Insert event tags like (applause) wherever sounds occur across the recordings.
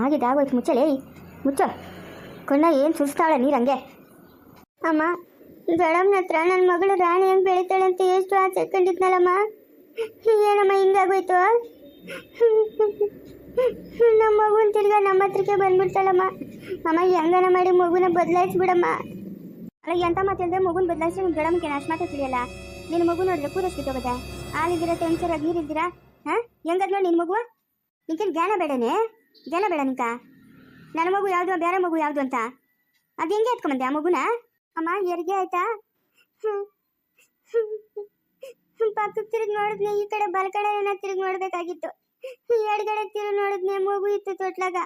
ಆಗಿದೆ ಆಗೋಯ್ತು ಮುಚ್ಚಲೇ ಮುಚ್ಚ. ಕಣ್ಣ ಏನು ಸುರಿಸ್ತಾಳೆ ನೀರು ಹಂಗೆ? ಅಮ್ಮ ದೊಡಮ್ಮನ ಹತ್ರ ನನ್ನ ಮಗಳು ರಾಣಿ ಹೆಂಗೆ ಬೆಳಿತಾಳೆ ಅಂತ ಎಷ್ಟು ಆಸೆ ಕಂಡಿದ್ನಲ್ಲಮ್ಮ? ಏನಮ್ಮ ಹಿಂಗಾಗೋಯ್ತು? ನಮ್ಮ ಮಗುನ ತಿರ್ಗ ನಮ್ಮ ಹತ್ರಕ್ಕೆ ಬಂದ್ಬಿಡ್ತಾಳಮ್ಮ. ಅಮ್ಮ ಹೆಂಗನ ಮಾಡಿ ಮಗುನ ಬದಲಾಯಿಸ್ಬಿಡಮ್ಮ. ಅಲ್ಲ, ಎಂತ ಮಾತಾಡಿದೆ? ಮಗುನ ಬದಲಾಯಿಸಿ ನಿಮ್ಮ ದೊಡಮ್ಗೆ ಅಷ್ಟು ಮಾತಾಡ್ತಿದೆಯಲ್ಲ? ನಿನ್ನ ಮಗು ನೋಡಿದ್ರೆ ಕೂರಸ್ಬಿಟ್ಟೋಗದೆ ಹಾಲಿದ್ದೀರಾ ಟೆನ್ಷನ್ ಆಗಿ ನೀರಿದ್ದೀರಾ ಹಾಂ? ಹೆಂಗದ್ ನೋಡಿ ನಿನ್ನ ಮಗು? ನಿಂಕೇನು ಜ್ಞಾನ ಬೇಡನೆ? ಜ್ಞಾನ ಬೇಡ ನಿಂಕ. ನನ್ನ ಮಗು ಯಾವುದು, ಬೇರೆ ಮಗು ಯಾವುದು ಅಂತ. ಅದು ಹೆಂಗೆ ಎತ್ಕೊಂಬಂದೆ ಆ ಮಗುನ? ಅಮ್ಮ, ಹೆರಿಗೆ ಆಯ್ತಾ? ಪಕ್ಕಕ್ಕೆ ತಿರುಗಿ ನೋಡಿದ್ನೆ, ಈ ಕಡೆ ಬಲ ಕಡೆ ಏನೋ ತಿರುಗಿ ನೋಡ್ಬೇಕಾಗಿತ್ತು. ಎಡಗಡೆ ತಿರುಗಿ ನೋಡಿದ್ನೆ, ಮಗು ಇತ್ತು ತೊಟ್ಲಾಗ.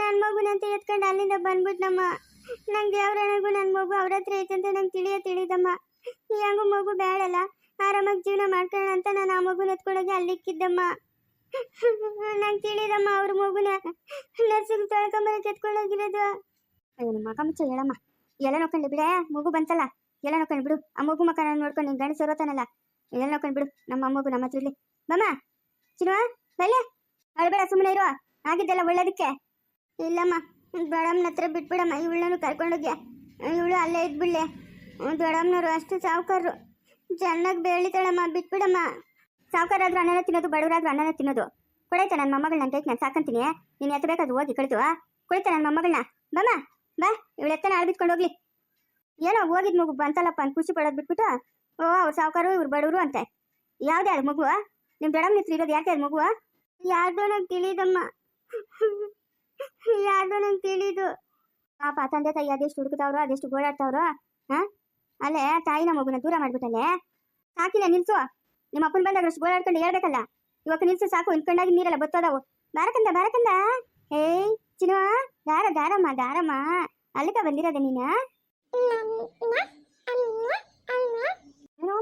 ನನ್ನ ಮಗುನಂತ ಎತ್ಕೊಂಡು ಅಲ್ಲಿಂದ ಬಂದ್ಬಿಟ್ನಮ್ಮ. ನಂಗೆ ದೇವ್ರಣಗು ನನ್ನ ಮಗು ಅವ್ರ ಹತ್ರ ಐತಂತ ನಂಗೆ ತಿಳಿಯ ತಿಳಿದಮ್ಮ. ಹೆಂಗು ಮಗು ಬೇಡಲ್ಲ ಆರಾಮಾಗಿ ಜೀವನ ಮಾಡ್ಕೊಳ್ಳೋಣ ಅಂತ ನಾನು ಆ ಮಗುನ ಎತ್ಕೊಂಡೋಗಿ ಅಲ್ಲಿಕ್ಕಿದ್ದಮ್ಮ. ನಂಗೆ ತಿಳಿದಮ್ಮ ಅವ್ರ ಮಗುನ ನರ್ಸಿಗೆ ತೊಳ್ಕೊಂಬರಕ್ಕೆ ಎತ್ಕೊಂಡೋಗಿರೋದು ಅಯ್ಯೋ ನಿಮ್ಮ ಮಗ ಮುಚ್ಚ, ಹೇಳಮ್ಮ. ಎಲ್ಲ ನೋಡ್ಕೊಂಡು ಬಿಡ ಮಗು ಬಂತಲ್ಲ. ಎಲ್ಲ ನೋಡ್ಕೊಂಡು ಬಿಡು. ಆ ಮಗು ಮಕ್ಕ ನೋಡ್ಕೊಂಡು ನಿನ್ ಗಂಡ ಸರೋತಾನಲ್ಲ ಎಲ್ಲ ನೋಡ್ಕೊಂಡು ಬಿಡು. ನಮ್ಮ ಮಗು ನಮ್ಮ ಹತ್ರ ಇರ್ಲಿ. ಬಮ್ಮ ಚಿನ್ವ ಬಲ್ಲೆ. ಅಳ್ಬೇಡ ಸುಮ್ಮನೆ ಇರುವ ಆಗಿದ್ದೆಲ್ಲ ಒಳ್ಳೇದಕ್ಕೆ. ಇಲ್ಲಮ್ಮ ದೊಡಮ್ಮನ ಹತ್ರ ಬಿಟ್ಬಿಡಮ್ಮ. ಇವಳನ್ನು ಕರ್ಕೊಂಡೋಗ್ಯ ಇವಳು ಅಲ್ಲೇ ಇದ್ಬಿಡ್ಲೆ. ದೊಡಮ್ಮನವರು ಅಷ್ಟು ಸಾವುಕಾರರು. ಚೆನ್ನಾಗಿ ಬೆಳಿತಾಳಮ್ಮ, ಬಿಟ್ಬಿಡಮ್ಮ. ಸಾವುಕಾರಾದ್ರೂ ಅನ್ನನ ತಿನ್ನೋದು ಬಡವರಾದ್ರೂ ಅನ್ನನ ತಿನ್ನೋದು. ಕೊಡೈತೆ ನನ್ನ ಮೊಮ್ಮಗಳನ್ನ ಅಂತ ನಾನು ಸಾಕಂತೀನಿ. ನೀನು ಎತ್ತ ಬೇಕಾದ್ರೆ ಓದಿ ಕಳಿತು ಕೊಡೈತೆ ನನ್ನ ಮೊಮ್ಮಗಳನ್ನ ಬಮ್ಮ ಬಾ ಇವಳು ಎತ್ತನ ಆಳ್ಬಿಟ್ಕೊಂಡು ಹೋಗ್ಲಿ. ಏನೋ ಹೋಗಿದ್ ಮಗು ಬಂತಲ್ಲಪ್ಪ ಅಂತ ಖುಷಿ ಪಡೋದು ಬಿಟ್ಬಿಟ್ಟು ಓ ಅವ್ರು ಸಾವುಕಾರು ಇವ್ರು ಬಡವರು ಅಂತೆ. ಯಾವ್ದೇ ಅದು ಮಗು ನಿಮ್ ದೊಡ್ಡಮ್ಮನ ನಿತ್ರ ಇರೋದು ಯಾಕೆ ಅದು ಮಗುವ ಯಾರ್ದೋ ನಂಗೆ ತಿಳಿದಮ್ಮ. ಯಾರ್ದೋ ನಂಗೆ ತಿಳಿದು. ಪಾಪ ತಂದೆ ತಾಯಿ ಅದೆಷ್ಟು ಹುಡುಕ್ತಾವ್ರೋ ಅದೆಷ್ಟು ಗೋಳಾಡ್ತಾವ್ರೋ ಹಾ ಅಲ್ಲೇ ತಾಯಿನ ಮಗುನ ದೂರ ಮಾಡ್ಬಿಟ್ಟಲ್ಲೇ? ಸಾಕಿಲ್ಲ ನಿಲ್ಸು. ನಿಮ್ಮ ಅಪ್ಪನ ಬಂದಾಗ ಅಷ್ಟು ಗೋಳಾಡ್ಕೊಂಡು ಹೇಳ್ಬೇಕಲ್ಲ ಇವತ್ತು ನಿಲ್ಸ ಸಾಕು ಇನ್ಕೊಂಡಾಗಿ ನೀರೆಲ್ಲ ಬತ್ತೋದಾವು. ಬಾರಕಂದ ಬಾರಕಂದ. ಏಯ್, ಚಿನ್ನುವ, ದಾರ, ದಾರಮ್ಮ ದಾರಮ್ಮ. ಅಲ್ಲಿಗ ಬಂದಿರೋದ ನೀನ?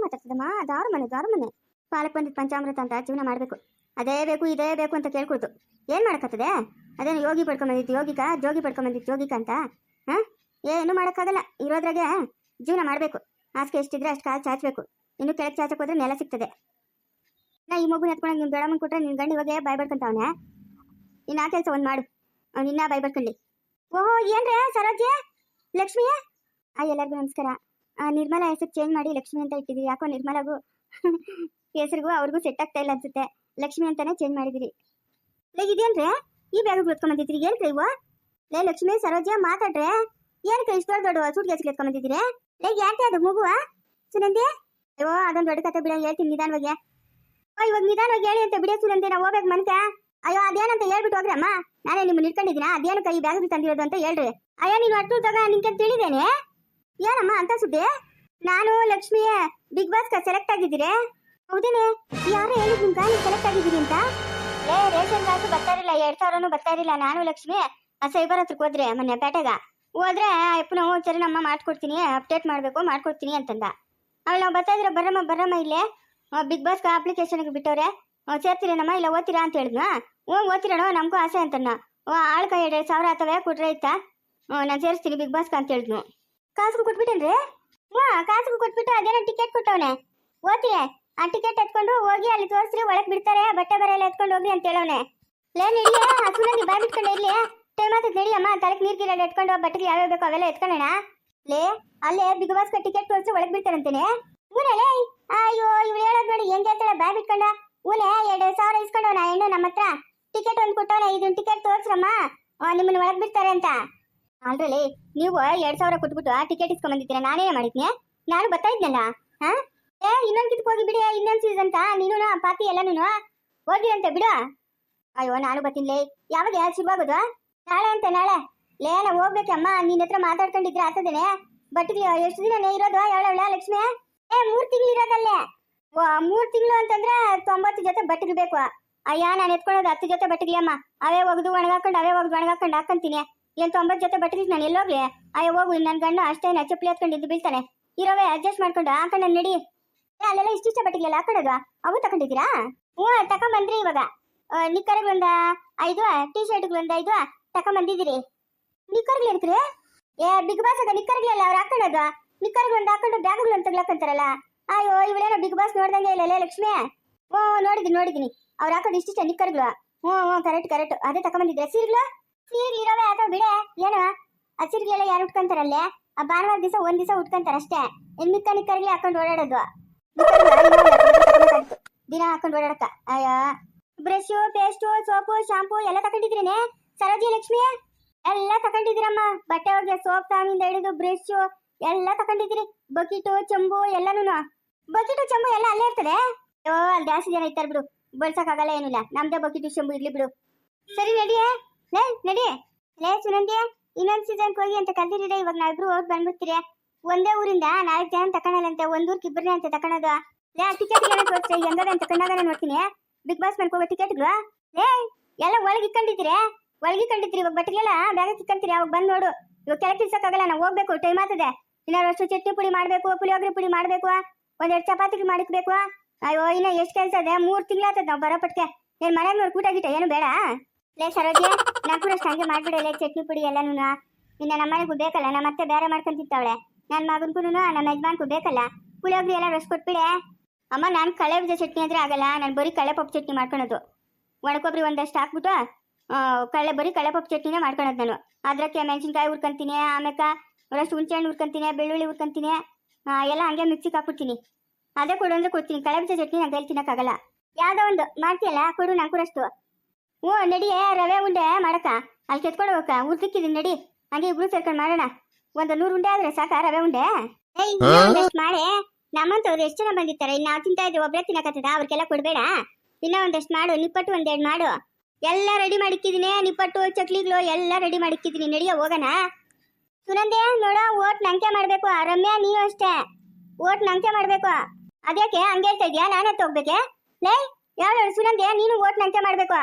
ಮಾತಾಡ್ತದಮ್ಮ ದಾರ ಮನೆ ದಾರ ಮನೆ ಪಾಲಕ್ ಬಂದಿದ್ ಪಂಚಾಮೃತ ಅಂತ ಜೀವನ ಮಾಡಬೇಕು. ಅದೇ ಬೇಕು, ಇದೇ ಬೇಕು ಅಂತ ಕೇಳ್ಕೊಳ್ತು. ಏನು ಮಾಡಕತ್ತದೆ ಅದೇನು ಯೋಗಿ ಪಡ್ಕೊಂಬಂದಿತ್ತು ಯೋಗಿಕ, ಜೋಗಿ ಪಡ್ಕೊಂಬಂದಿತ್ತು ಯೋಗಿಕ ಅಂತ? ಹಾಂ? ಏನು ಮಾಡಕ್ಕಾಗಲ್ಲ. ಇರೋದ್ರಾಗೆ ಜೀವನ ಮಾಡಬೇಕು. ಹಾಸಿಗೆ ಎಷ್ಟಿದ್ರೆ ಅಷ್ಟು ಕಾಲು ಚಾಚಬೇಕು. ಇನ್ನು ಕೆಳಗೆ ಚಾಚಕ್ಕೆ ಹೋದ್ರೆ ನೆಲ ಸಿಗ್ತದೆ. ನಾ ಈ ಮಗುನ ಎತ್ಕೊಂಡು ನಿಮ್ಮ ದೊಡ್ಡಮ್ಮನ ಕೊಟ್ಟರೆ ನಿನ್ನ ಗಂಡ ಇವಾಗ ಬಾಯ್ ಬಡ್ಕೊಂತಾವನೆ ಇನ್ನು ಆ ಕೆಲಸ ಒಂದು ಮಾಡು. ಅವ್ನು ಇನ್ನ ಬಾಯ್ ಓಹೋ, ಏನ್ರೇ ಸರೋಜೆ ಲಕ್ಷ್ಮಿಯ? ಆ, ಎಲ್ಲರಿಗೂ ನಮಸ್ಕಾರ. ನಿರ್ಮಲ ಹೆಸರು ಚೇಂಜ್ ಮಾಡಿ ಲಕ್ಷ್ಮಿ ಅಂತ ಇಟ್ಟಿದ್ದೀರಿ ಯಾಕೋ ನಿರ್ಮಲಾಗೂ (laughs) ಹೆಸರಿಗೂ ಅವ್ರಿಗೂ ಸೆಟ್ ಆಗ್ತಾ ಇಲ್ಲ ಅನ್ಸುತ್ತೆ. ಲಕ್ಷ್ಮಿ ಅಂತಾನೆ ಚೇಂಜ್ ಮಾಡಿದಿರಿ. ಲೇ, ಇದೇನ್ರೇ? ಈ ಬ್ಯಾಗ್ ಎತ್ಕೊಂಬಂದಿದ್ರಿ ಏನ್ ಕೈವ ಲೇ, ಲಕ್ಷ್ಮಿ ಸರೋಜ ಮಾತಾಡ್ರೆ. ಏನ್ ಕೈ ಇಷ್ಟು ದೊಡ್ಡ ಸೂಟ್ ಗ್ಯಾಸ್ಗೆ ಎತ್ಕೊಂಬಂದಿದ್ದೀರಿ ಲೇ, ಯಾಕೆ ಅದು ಮಗುವ? ಸುನಂದಿ? ಅಯ್ಯೋ, ಅದೊಂದು ದೊಡ್ಡ ಕತೆ ಬಿಡ, ಹೇಳ್ತೀನಿ ನಿಧಾನವಾಗಿ. ಓ ಇವಾಗ ನಿಧಾನವಾಗಿ ಹೇಳಿ ಅಂತ ಬಿಡ ಸುನಂದಿ ನಾವು ಹೋಗ್ಬೇಕು ಮನ್ಕೆ ಅಯ್ಯೋ, ಅದೇನಂತ ಹೇಳ್ಬಿಟ್ಟು ಹೋಗ್ರಮ್ಮ ನಾನೇ ನಿಮ್ಮನ್ನ ಇಟ್ಕೊಂಡಿದ್ದೀನ ಅದೇನು ಕೈ, ಬ್ಯಾಗ್ ತಂದಿರೋದು ಅಂತ ಹೇಳ್ರಿ. ಅಯ್ಯೋ, ನೀನು ಅಟ್ಟು ತಗ ನಿಂಗೆ ತಿಳಿದೇನೆ? ಏನಮ್ಮ ಅಂತ ಸುದ್ದಿ? ನಾನು ಲಕ್ಷ್ಮಿ ಬಿಗ್ ಬಾಸ್ ಸೆಲೆಕ್ಟ್ ಆಗಿದ್ದೀರಿ? ಹೌದೇನೆ? ಯಾರು ಹೇಳಿದ್ ನಿಮ್ಗ ನೀವು ಸೆಲೆಕ್ಟ್ ಆಗಿದ್ದೀರಿ ಅಂತ? ಏ ರೇಷನ್ ಕಾಸು ಬರ್ತಾ ಇರಲಿಲ್ಲ, ಎರಡ್ ಸಾವಿರನು ಬರ್ತಾ ಇರಲಿಲ್ಲ. ನಾನು ಲಕ್ಷ್ಮಿ ಸೈಬರ್ ಹತ್ರಕ್ಕೆ ಹೋದ್ರೆ ಮೊನ್ನೆ ಪೇಟೆಗ ಹೋದ್ರೆ ಅಪ್ಪನ, ಸರಿ ನಮ್ಮ ಮಾಡ್ಕೊಡ್ತೀನಿ, ಅಪ್ಡೇಟ್ ಮಾಡಬೇಕು, ಮಾಡ್ಕೊಡ್ತೀನಿ ಅಂತಂದ. ಆಮೇಲೆ ನಾವು ಬರ್ತಾ ಇದ್ರೆ ಬರಮ್ಮ ಬರಮ್ಮ ಇಲ್ಲೇ. ಬಿಗ್ ಬಾಸ್ ಅಪ್ಲಿಕೇಶನ್ಗೆ ಬಿಟ್ಟವ್ರೆ. ಸೇರ್ತೀರೇನಮ್ಮ? ಇಲ್ಲ, ಓದ್ತೀರಾ ಅಂತ ಹೇಳಿದ್ನ? ಹ್ಞೂ ಓದ್ತಿರಣ್ಣ, ನಮಗೂ ಆಸೆ ಅಂತಣ್ಣ. ಆಳ್ಕ ಎರಡು ಸಾವಿರ ಆತವೆ, ಕೊಟ್ರೆ ಆಯ್ತಾ? ನಾನು ಸೇರಿಸ್ತೀನಿ ಬಿಗ್ ಬಾಸ್ಗೆ ಅಂತ ಹೇಳಿದ್ನು. ಕಾಸು ಕೊಟ್ಬಿಟ್ಟೇನ್ರಿ ಹ್ಞೂ ಕಾಸು ಕೊಟ್ಬಿಟ್ಟು ಅದೇನೋ ಟಿಕೆಟ್ ಕೊಟ್ಟವನೆ. ಓದ್ತೀನಿ ಆ ಟಿಕೆಟ್ ಎತ್ಕೊಂಡು ಹೋಗಿ ಅಲ್ಲಿ ತೋರಿಸ್ರಿ, ಒಳಗೆ ಬಿಡ್ತಾರೆ, ಬಟ್ಟೆ ಬರೆಯಲ್ಲ ಎತ್ಕೊಂಡು ಹೋಗಿ ಅಂತ ಹೇಳವನೆ. ಲೇ ಇಲ್ಲಿ ಹಸುನಲ್ಲಿ ಬಾಯ್ ಬಿಟ್ಕೊಂಡು ಇಲ್ಲಿ ಟೈಮ್ ಆಗ್ತದೆ ನಡಿಯಮ್ಮ, ತಲೆಗೆ ನೀರು ಗಿರ ಎತ್ಕೊಂಡು ಬಟ್ಟೆಗೆ ಯಾವ್ಯಾವ ಬೇಕು ಅವೆಲ್ಲ ಎತ್ಕೊಳ್ಳೋಣ ಲೇ, ಅಲ್ಲೇ ಬಿಗ್ ಬಾಸ್ಗೆ ಟಿಕೆಟ್ ತೋರಿಸಿ ಒಳಗೆ ಬಿಡ್ತಾರಂತೇನೆ ಊರಲ್ಲೇ ಅಯ್ಯೋ ಇವ್ರು ಹೇಳೋದು ನೋಡಿ ಹೆಂಗೆ ಹೇಳ್ತಾಳೆ ಬಾಯ್ ಬಿಟ್ಕೊಂಡ ಊನೆ, ಎರಡು ಸಾವಿರ ಇಸ್ಕೊಂಡವನ ಹೆಣ್ಣು ನಮ್ಮ ಹತ್ರ. ಟಿಕೆಟ್ ಒಂದು ಕೊಟ್ಟವನ ಇದನ್ನ ಟಿಕೆಟ್ ತೋರ್ಸ್ರಮ್ಮ. ನಿಮ್ಮನ್ನ ಒಳಗೆ ಬಿಡ್ತಾರೆ ಅಂತ. ಅಲ್ರಲ್ಲಿ ನೀವು ಎರಡ್ ಸಾವಿರ ಕೊಟ್ಬಿಟ್ಟು ಆ ಟಿಕೆಟ್ ಇಸ್ಕೊಂಡ್ ನಾನೇ ಮಾಡಿದ್ನೆ? ನಾನು ಬರ್ತಾ ಇದ್ನಲ್ಲ? ಹಾ? ಏ ಇನ್ನೊಂದ್ ಕಿತ್ಕ್ ಹೋಗಿ ಬಿಡಿ ಇನ್ನೊಂದ್ ಸೀಸನ್ ಅಂತ. ನೀನು ಪಾತಿ ಎಲ್ಲಾನು ಅಂತ ಬಿಡು. ಅಯ್ಯೋ, ನಾನು ಬರ್ತೀನಿ ಯಾವಾಗ ಶುರುವಾಗೋದು? ನಾಳೆ ಅಂತ, ನಾಳೆ. ಲೇ, ನಾ ಹೋಗ್ಬೇಕಮ್ಮ ನಿನ್ನ ಹತ್ರ ಮಾತಾಡ್ಕೊಂಡಿದ್ರೆ ಆಗ್ತದೇನೆ ಬಟ್ಟಿಗೆ ಎಷ್ಟು ದಿನ ಇರೋದು? ಹೇಳವಳ ಲಕ್ಷ್ಮಿ? ಏ, ಮೂರ್ ತಿಂಗಳು ಇರೋದಲ್ಲೇ. ಮೂರ್ ತಿಂಗಳು ಅಂತಂದ್ರೆ ತೊಂಬತ್ತು ಜೊತೆ ಬಟ್ಟಿಗೆ ಬೇಕು. ಅಯ್ಯ, ನಾನು ಎತ್ಕೊಳ್ಳೋದು ಹತ್ತು ಜೊತೆ ಬಟ್ಟೆಗಳಮ್ಮ ಅವೇ ಒಗ್ದು ಒಣಗಾಕೊಂಡು, ಅವೇ ಒಗ್ದು ಒಣಗಾಕೊಂಡು ಹಾಕಂತೀನಿ. ಏನ್ ತೊಂಬತ್ತು ಜೊತೆ ಬಟ್ಟಿಗೆ ನಾನು ಎಲ್ಲೋಗ್ಲಿ ಅಯ್ಯ, ಹೋಗು ನನ್ನ ಗಂಡ ಅಷ್ಟೇ ನಾ ಚಪ್ಪಲಿ ಹತ್ಕೊಂಡು ಇದ್ದು ಬೀಳ್ತಾನೆ. ಇರೋವೆ ಅಡ್ಜಸ್ಟ್ ಮಾಡ್ಕೊಂಡು ಹಾಕೊಂಡು ನಡಿ. ಅಲ್ಲೆಲ್ಲ ಇಷ್ಟಿಷ್ಟ ಬಟ್ಟಿಗೆಲ್ಲ ಹಾಕೊಳ್ಳೋದು? ಅವು ತಗೊಂಡಿದ್ದೀರಾ? ಹ್ಞೂ ತಕೊಂಬಂದ್ರಿ ಇವಾಗ. ನಿಕ್ಕರ್ಗಳೊಂದ ಐದು ಟಿ ಶರ್ಟ್ಗಳೊಂದ ಐದು ತಕೊಂಬಂದಿದ್ದೀರಿ ನಿಕ್ಕರ್ಗಳು ಏನಕ್ರಿ ಏ, ಬಿಗ್ ಬಾಸ್ ಅದ ನಿಕ್ಕರ್ಗಳೆಲ್ಲ ಅವ್ರು ಹಾಕೊಂಡದ ನಿಕ್ಕರ್ಗಳು ಒಂದು ಹಾಕೊಂಡು ಬ್ಯಾಗ್ಗಳನ್ನ ತಗ್ಲಾಕಂತಾರಲ್ಲ. ಅಯ್ಯೋ, ಇವಳೇನೋ ಬಿಗ್ ಬಾಸ್ ನೋಡ್ದಂಗೆ ಇಲ್ಲ ಲಕ್ಷ್ಮಿ. ಓ ನೋಡಿದ್ದೀನಿ ನೋಡಿದ್ದೀನಿ ಅವ್ರು ಹಾಕೊಂಡು ಇಷ್ಟಿಷ್ಟ ನಿಕ್ಕರ್ಗಳು ಹ್ಞೂ ಹ್ಞೂ, ಕರೆಕ್ಟ್ ಕರೆಕ್ಟ್. ಅದೇ ತಗೊಂಬಂದಿದ್ರೆ ಸೀರೆಗಳು ಸೀರೆ ಇರೋವೆ ಅಥವಾ ಬಿಡೆ. ಏನು? ಆ ಸೀರೆಗಳೆಲ್ಲ ಯಾರು ಉಟ್ಕೊಂತಾರಲ್ಲೇ? ಆ ಭಾನುವಾರ ದಿವಸ ಒಂದ್ ದಿವಸ ಉಟ್ಕೊಂತಾರೆ ಅಷ್ಟೇ. ಇನ್ನು ಮಿಕ್ಕ ನಿಕ್ಕರ್ಗೆ ಹಾಕೊಂಡು ಓಡಾಡೋದು. ನಿಕ್ಕರ್ಗಳು. (laughs) ದಿನ ಹಾಕೊಂಡು ಓಡಾಡಕ್ಕ ಅಯ್ಯ. ಬ್ರಷು ಪೇಸ್ಟು, ಸೋಪು, ಶಾಂಪು ಎಲ್ಲ ತಗೊಂಡಿದ್ರೇನೆ ಸರೋಜಿ ಲಕ್ಷ್ಮಿ? ಎಲ್ಲ ತಗೊಂಡಿದ್ದೀರಮ್ಮ. ಬಟ್ಟೆ ಒಗೆ ಸೋಪ್ ಸಾಮಿಂದ ಹಿಡಿದು ಬ್ರಷ್ ಎಲ್ಲ ತಗೊಂಡಿದ್ದೀರಿ. ಬಕೀಟು ಚಂಬು ಎಲ್ಲಾನು ಬಕೀಟು ಚಂಬು ಎಲ್ಲ ಅಲ್ಲೇ ಇರ್ತದೆ? ಓ ಅಲ್ಲಿ ಜಾಸ್ತಿ ಜನ ಇರ್ತಾರೆ ಬಿಡು. ಆಗಲ್ಲ ಏನಿಲ್ಲ ನಮ್ದೇ ಬಕೀಟು ಚಂಬು ಇರ್ಲಿ ಬಿಡು. ಸರಿ, ನಡಿಯೇ? ಲೇ ನಡಿ ಲೇ ಸುನಂದಿ ಇನ್ನೊಂದ್ ಸೀಸನ್ ಹೋಗಿ ಅಂತ ಕಲ್ತಿರೀಡ ಇವಾಗ ನಾವಿಬ್ರು ಹೋಗಿ ಬಂದ್ಬಿಡ್ತೀರಿ. ಒಂದೇ ಊರಿಂದ ನಾಲ್ಕು ಜನ ತಗೊಳಲ್ಲಂತೆ ಒಂದ್ ಊರ್ಗೆ ಇಬ್ಬರೇ ಅಂತ ತಗೊಳೋದು ಲೇ ಟಿಕೆಟ್ ಹೆಂಗದ ಅಂತ ನಾನು ನೋಡ್ತೀನಿ. ಬಿಗ್ ಬಾಸ್ ಮಾಡ್ಕೋಬೇಕು ಟಿಕೆಟ್ಗಳು ಏ ಎಲ್ಲ ಒಳಗೆ ಇಕ್ಕೊಂಡಿದ್ದೀರಿ? ಒಳಗೆ ಕಂಡಿದ್ರಿ ಇವಾಗ ಬಟ್ಟೆಗೆಲ್ಲ ಬ್ಯಾಗ ಇಕ್ಕೊಂತೀರಿ ಅವಾಗ ಬಂದ್ ನೋಡು. ಇವಾಗ ಕೆಳಗೆ ಇಲ್ಸಕ್ಕಾಗಲ್ಲ ನಾವು ಹೋಗ್ಬೇಕು ಟೈಮ್ ಆಗ್ತದೆ ಇನ್ನಾರು ಅಷ್ಟು ಚಟ್ನಿ ಪುಡಿ ಮಾಡ್ಬೇಕು, ಪುಳಿಯೋಗ್ರಿ ಪುಡಿ ಮಾಡ್ಬೇಕು, ಒಂದೆರಡು ಚಪಾತಿ ಮಾಡಿಕ್ಬೇಕು. ಅಯ್ಯೋ, ಇನ್ನ ಎಷ್ಟು ಕೆಲಸ ಇದೆ? ಮೂರ್ ತಿಂಗಳಾಗ್ತದೆ ನಾವು ಬರೋ ಪಟ್ಕೆ. ಏನ್ ಮನೆಯಾಗ ನೋಡಿ ಕೂಟ ಏನು ಬೇಡ? ಲೇ ಸರೋಜಿ ಕೂಡ ಅಷ್ಟು ಹಂಗೆ ಮಾಡ್ಬಿಡಲ್ಲ ಚಟ್ನಿ ಪುಡಿ ಎಲ್ಲನೂ ಇನ್ನ ನಮ್ಮ ಮನೆಗೂ ಬೇಕಲ್ಲ ನಮ್ಮ ಮತ್ತೆ ಬೇರೆ ಮಾಡ್ಕೊಂತಿತ್ತವಳೆ. ನನ್ನ ಮಗನ್ಗೂ ನಮ್ಮ ಯಜಮಾನ್ಗೂ ಬೇಕಲ್ಲ. ಪುಳಿಯೋಗ್ರಿ ಎಲ್ಲ ರಸ್ ಕೊಟ್ಬಿಡೆ. ಅಮ್ಮ, ನಾನು ಕಳೆ ಬೀಜ ಚಟ್ನಿ ಅಂದ್ರೆ ಆಗಲ್ಲ, ನಾನು ಬರೀ ಕಳೆ ಪಪ್ಪು ಚಟ್ನಿ ಮಾಡ್ಕೊಳೋದು. ಒಣಕೊಬ್ರಿ ಒಂದಷ್ಟು ಹಾಕ್ಬಿಟ್ಟು ಕಳೆ ಬರೀ ಕಳೆ ಪಪ್ಪು ಚಟ್ನಿನೇ ಮಾಡ್ಕೊಳದ್ ನಾನು. ಅದ್ರಕ್ಕೆ ಮೆಣಸಿನ್ಕಾಯಿ ಹುರ್ಕೊಂತೀನಿ ಆಮೇಕ ಒಂದಷ್ಟು ಹುಣಸೆ ಹಣ್ಣು ಹುರ್ಕೊಂತೀನಿ ಬೆಳ್ಳುಳ್ಳಿ ಹುರ್ಕೊಂತೀನಿ ಎಲ್ಲ ಹಂಗೆ ಮಿಕ್ಸಿಗೆ ಹಾಕ್ಬಿಡ್ತೀನಿ. ಅದೇ ಕೊಡು ಅಂದ್ರೆ ಕೊಡ್ತೀನಿ. ಕಳೆ ಬೀಜ ಚಟ್ನಿ ನಂಗೆ ಕೈಲಿ ತಿನ್ನಕ್ಕಾಗಲ್ಲ. ಯಾವ್ದೋ ಒಂದು ಮಾಡ್ತೀಯಲ್ಲ? ಕೊಡು ಅಷ್ಟು ಹ್ಞೂ ನಡಿ ರವೆ ಉಂಡೆ ಮಾಡಕ್ಕ. ಅಲ್ಲಿ ಕೆತ್ಕೊಂಡು ಹೋಗಕ್ಕ. ನಡಿ. ಹಂಗೆ ಇಬ್ರು ಸೇರ್ಕೊಂಡು ಮಾಡೋಣ. ಒಂದು ನೂರು ಉಂಡೆ ಆದ್ರೆ ಸಾಕ ರವೆ ಉಂಡೆ? ಮಾಡಿ. ನಮ್ಮಂತವ್ರು ಎಷ್ಟು ಜನ ಬಂದಿರ್ತಾರೆ? ಇನ್ನು ನಾವು ತಿಂತಾ ಇದ್ದೀವಿ ಒಬ್ಬರೇ ತಿನ್ನಕತ್ತದ? ಅವ್ರಿಗೆಲ್ಲ ಕೊಡಬೇಡ. ಇನ್ನೂ ಒಂದಷ್ಟು ಮಾಡು ನಿಪ್ಪಟ್ಟು ಒಂದೆರಡು ಮಾಡು. ಎಲ್ಲ ರೆಡಿ ಮಾಡಿಕ್ಕಿದ್ದೀನಿ ನಿಪ್ಪಟ್ಟು, ಚಕ್ಲಿಗಳು ಎಲ್ಲ ರೆಡಿ ಮಾಡಿಕ್ಕಿದ್ದೀನಿ ನಡಿಯ ಹೋಗೋಣ ಸುನಂದೆ, ನೋಡ, ಓಟ್ ನಂಕೆ ಮಾಡ್ಬೇಕು. ರಮ್ಯಾ, ನೀನು ಅಷ್ಟೇ. ಓಟ್ ನಂಕೆ ಮಾಡ್ಬೇಕು. ಅದ್ಯಾಕೆ? ಹಂಗೆ ಹೇಳ್ತಾ ಇದೀಯಾ? ನಾನೇ ಹೋಗ್ಬೇಕೆ? ಲೇ ಯಾವ ಸುನಂದೆ, ನೀನು ಓಟ್ ನಂಕೆ ಮಾಡ್ಬೇಕು.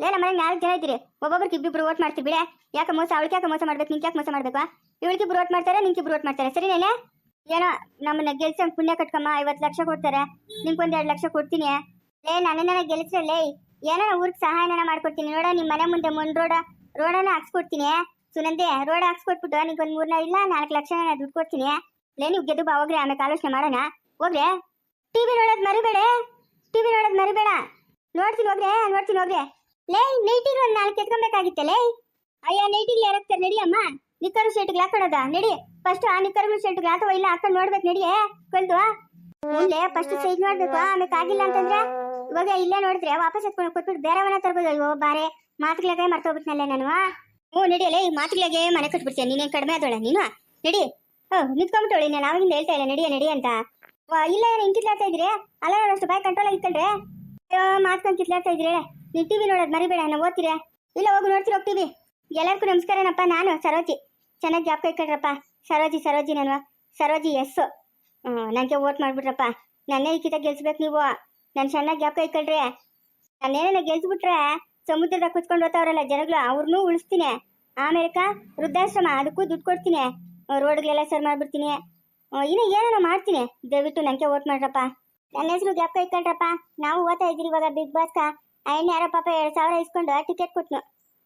ಲೇ, ನಮ್ಮ ಮನೆಗೆ ನಾಲ್ಕು ಜನ ಇದ್ದೀರಿ. ಒಬ್ಬೊಬ್ರಿಗೆ ಇಬ್ಬಿಬ್ರು ಓಟ್ ಮಾಡ್ತೀವಿ ಬಿಡೆ. ಯಾಕೆ ಮೋಸ? ಅವಳಿಗೆ ಯಾಕೆ ಮೋಸ ಮಾಡ್ಬೇಕು? ನಿಂಗೆ ಯಾಕೆ ಮೋಸ ಮಾಡ್ಬೇಕು ಇವಳಿಗಿಬ್ರು ಓಟ್ ಮಾಡ್ತಾರೆ, ನಿಂಗಿಬ್ರು ಓಟ್ ಮಾಡ್ತಾರೆ. ಸರಿನೇನೆ ಏನೋ, ನಮ್ಮನ್ನ ಗೆಲ್ಸಂಗೆ ಪುಣ್ಯ ಕಟ್ಕಮ್ಮ, ಐವತ್ತು ಲಕ್ಷ ಕೊಡ್ತಾರೆ. ನಿಂಗೊಂದ್ ಎರಡು ಲಕ್ಷ ಕೊಡ್ತೀನಿ. ಲೇ, ನನ್ನನ್ನ ಗೆಲ್ಸ್ರಲ್ಲೇ? ಏನೋ ಊರಿಗೆ ಸಹಾಯನ ಮಾಡ್ಕೊಡ್ತೀನಿ ನೋಡ ನಿಮ್ಮ ಮನೆ ಮುಂದೆ ಮುಂದ್ ರೋಡ ರೋಡನ್ನ ಹಾಕ್ಸ್ಕೊಡ್ತೀನಿ. ಸುನಂದೆ, ರೋಡ್ ಹಾಕ್ಸ್ಕೊಟ್ಬಿಟ್ಟು ನಿಂಗೊಂದ್ ಮೂರ್ನ ಇಲ್ಲ, ನಾಲ್ಕು ಲಕ್ಷ ದುಡ್ಡು ಕೊಡ್ತೀನಿ. ಲೇ ಗೆದ್ದು ಬಾ, ಹೋಗ್ರಿ ಆಮೇಲೆ ಆಲೋಚನೆ ಮಾಡೋಣ. ಹೋಗ್ರೆ. ಟಿವಿ ನೋಡೋದ್ ಮರಿಬೇಡ ಟಿವಿ ನೋಡೋದ್ ಮರಿಬೇಡ. ನೋಡ್ತೀನಿ, ಹೋಗ್ರೆ ನೋಡ್ತೀನಿ, ಹೋಗ್ರೆ. ಲೇ ನೈಟಿಗೆ ಒಂದ್ ನಾಲ್ಕು ಎತ್ಕೊಬೇಕಾಗಿತ್ತೆ, ಲೇ. ಅಯ್ಯ ನೈಟಿಗೆ ಯಾರು ಹಾಕ್ತಾರೆ ನಡಿ ಅಮ್ಮ. ನಿಕ್ಕರು ಶರ್ಟ್ಗೆ ಹಾಕೊಳ್ಳೋದ ನಡಿ. ಫಸ್ಟ್ ಆ ನಿಕ್ಕರು ಶರ್ಟ್ಗೆ ಹಾಕೋ, ಇಲ್ಲ ಹಾಕೊಂಡ್ ನೋಡ್ಬೇಕು, ನಡಿಯೇ. ಕಲ್ತು ಮುಂದೆ ಫಸ್ಟ್ ಸೈಜ್ ನೋಡ್ಬೇಕು ಆಮೇಲೆ ಆಗಿಲ್ಲ ಅಂತಂದ್ರೆ ಇವಾಗ ಇಲ್ಲೇ ನೋಡಿದ್ರೆ ವಾಪಸ್ ಎತ್ಕೊಂಡು ಕೊಟ್ಬಿಟ್ಟು ಬೇರೆವನ್ನ ತರ್ಬೋದು ಅಯ್ಯೋ ಬಾರೆ ಮರ್ತ ಮರ್ತೋಗ್ಬಿಟ್ನಲ್ಲೇ ನಾನು ಹ್ಞೂ ನಡಿಯಲ್ಲ ಈ ಮಾತುಗಳಾಗೆ ಮನೆ ಕಟ್ಬಿಡ್ತೀಯ ನೀನೇನು ಕಡಿಮೆ ಆದೋಳ ನೀನು? ನಡಿ. ಹೋ ನಿಂತ್ಕೊಂಡ್ಬಿಟ್ಟೋಳಿ ನಾನು ಅವಾಗಿಂದ ಹೇಳ್ತಾ ಇಲ್ಲ ನಡಿಯ ನಡಿ ಅಂತ. ಇಲ್ಲ, ಏನೋ ಹಿಂಗೆ ಕಿತ್ಲಾಡ್ತಾ ಇದ್ರಿ ಅಲ್ಲ ಅಷ್ಟು ಬಾಯ್ ಕಂಟ್ರೋಲ್ ಇಟ್ಕೊಂಡ್ರೆ ಅಯ್ಯೋ, ಮಾತ್ಕೊಂಡು ಕಿತ್ಲಾಡ್ತಾ ಇದ್ರಿ ನೀವು ಟಿವಿ ನೋಡೋದು ಮರಿಬೇಡ ನಾವು ಓದ್ತೀರಾ. ಇಲ್ಲ, ಹೋಗಿ, ನೋಡ್ತೀರ ಹೋಗ್ತೀವಿ ಎಲ್ಲರಿಗೂ ನಮಸ್ಕಾರನಪ್ಪ, ನಾನು, ಸರೋಜಿ. ಚೆನ್ನಾಗಿ ಜಾಬ್ ಕೈಕೊಂಡ್ರಪ್ಪ ಸರೋಜಿ ಸರೋಜಿ ನಾನು. ಸರೋಜಿ ಎಸ್ ನನಗೆ ವೋಟ್ ಮಾಡ್ಬಿಟ್ರಪ್ಪ. ನನ್ನೇ ಈಕಿತ ಗೆಲ್ಸ್ಬೇಕು ನೀವು. ನಾನು ಚೆನ್ನಾಗಿ ಗ್ಯಾಪ್ ಇಟ್ಕೊಳ್ರಿ ನಾನೇನ ಗೆಲ್ಸ್ಬಿಟ್ರೆ ಸಮುದ್ರದ ಕುತ್ಕೊಂಡು ಹೋಗ್ತಾವ್ರಲ್ಲ ಜನಗಳು ಅವ್ರನ್ನೂ ಉಳಿಸ್ತೀನಿ. ಆಮೇಲೆ ವೃದ್ಧಾಶ್ರಮ, ಅದಕ್ಕೂ ದುಡ್ಡು ಕೊಡ್ತೀನಿ. ರೋಡ್ಗಳೆಲ್ಲ ಸರ್ ಮಾಡ್ಬಿಡ್ತೀನಿ. ಇನ್ನು ಏನೇನೋ ಮಾಡ್ತೀನಿ. ದಯವಿಟ್ಟು ನನಗೆ ವೋಟ್ ಮಾಡ್ರಪ್ಪ. ನನ್ನ ಹೆಸರು ಗ್ಯಾಪ್ ಇಟ್ಕೊಂಡ್ರಪ್ಪ ನಾವು ಓದ್ತಾ ಇದ್ದೀರಿ ಇವಾಗ ಬಿಗ್ ಬಾಸ್ಕ ಕಾ. ಹೆಣ್ಣು ಯಾರೋ ಪಾಪ ಎರಡು ಸಾವಿರ ಇಸ್ಕೊಂಡು ಟಿಕೆಟ್ ಕೊಟ್ನು.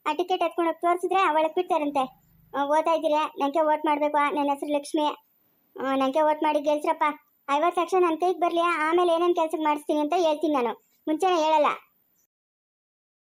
ಆ ಟಿಕೆಟ್ ಎತ್ಕೊಂಡು ಹೋಗಿ ತೋರಿಸಿದ್ರೆ ಒಳಗೆ ಬಿಡ್ತಾರಂತೆ. ಓದ್ತಾ ಇದ್ದೀರಿ. ನನಗೆ ವೋಟ್ ಮಾಡಬೇಕು. ನನ್ನ ಹೆಸರು ಲಕ್ಷ್ಮಿ. ನನಗೆ ವೋಟ್ ಮಾಡಿ ಗೆಲ್ಸ್ರಪ್ಪ. ಐವತ್ತು ಲಕ್ಷ ನನ್ನ ಕೈಗೆ ಬರಲಿ ಆಮೇಲೆ ಏನೇನು ಕೆಲಸ ಮಾಡಿಸ್ತೀನಿ ಅಂತ ಹೇಳ್ತೀನಿ ನಾನು. ಮುಂಚೆನೇ ಹೇಳಲ್ಲ.